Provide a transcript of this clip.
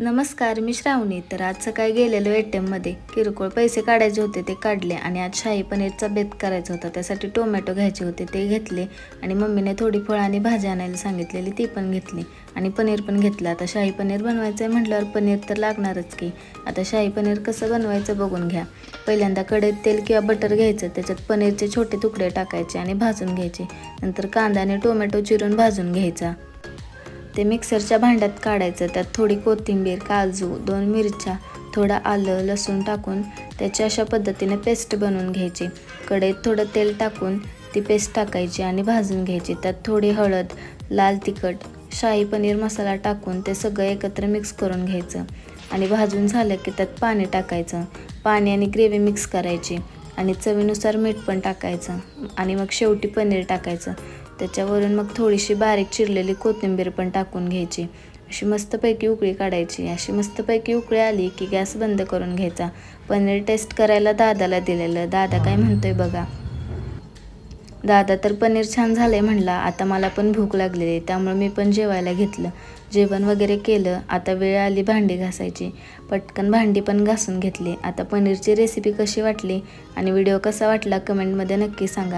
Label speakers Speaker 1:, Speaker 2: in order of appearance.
Speaker 1: नमस्कार मी श्रावणी. तर आज सकाळी गेलेलो ए टी एममध्ये किरकोळ पैसे काढायचे होते ते काढले आणि आज शाही पनीरचा बेत करायचा होता. त्यासाठी टोमॅटो घ्यायचे होते ते घेतले आणि मम्मीने थोडी फळं आणि भाजी आणायला सांगितलेली ती पण घेतली आणि पनीर पण घेतलं. आता शाही पनीर बनवायचं आहे म्हटल्यावर पनीर तर लागणारच की. आता शाही पनीर कसं बनवायचं बघून घ्या. पहिल्यांदा कढईत तेल किंवा बटर घ्यायचं त्याच्यात पनीरचे छोटे तुकडे टाकायचे आणि भाजून घ्यायचे. नंतर कांदा आणि टोमॅटो चिरून भाजून घ्यायचा. ते मिक्सरच्या भांड्यात काढायचं. त्यात थोडी कोथिंबीर काजू दोन मिरच्या थोडं आलं लसूण टाकून त्याची अशा पद्धतीने पेस्ट बनवून घ्यायची. कढईत थोडं तेल टाकून ती पेस्ट टाकायची आणि भाजून घ्यायची. त्यात थोडी हळद लाल तिखट शाही पनीर मसाला टाकून ते सगळं एकत्र मिक्स करून घ्यायचं. आणि भाजून झालं की त्यात पाणी टाकायचं. पाणी आणि ग्रेव्ही मिक्स करायची आणि चवीनुसार मीठ पण टाकायचं. आणि मग शेवटी पनीर टाकायचं. त्याच्यावरून मग थोडीशी बारीक चिरलेली कोथिंबीर पण टाकून घ्यायची. अशी मस्तपैकी उकळी काढायची. अशी मस्तपैकी उकळी आली की गॅस बंद करून घ्यायचा. पनीर टेस्ट करायला दादाला दिलेलं. दादा काय म्हणतोय बघा. दादा तर पनीर छान झालंय म्हणला. आता मला पण भूक लागलेली आहे त्यामुळे मी पण जेवायला घेतलं. जेवण वगैरे केलं. आता वेळ आली भांडी घासायची. पटकन भांडी पण घासून घेतली. आता पनीरची रेसिपी कशी वाटली आणि व्हिडिओ कसा वाटला कमेंटमध्ये नक्की सांगा.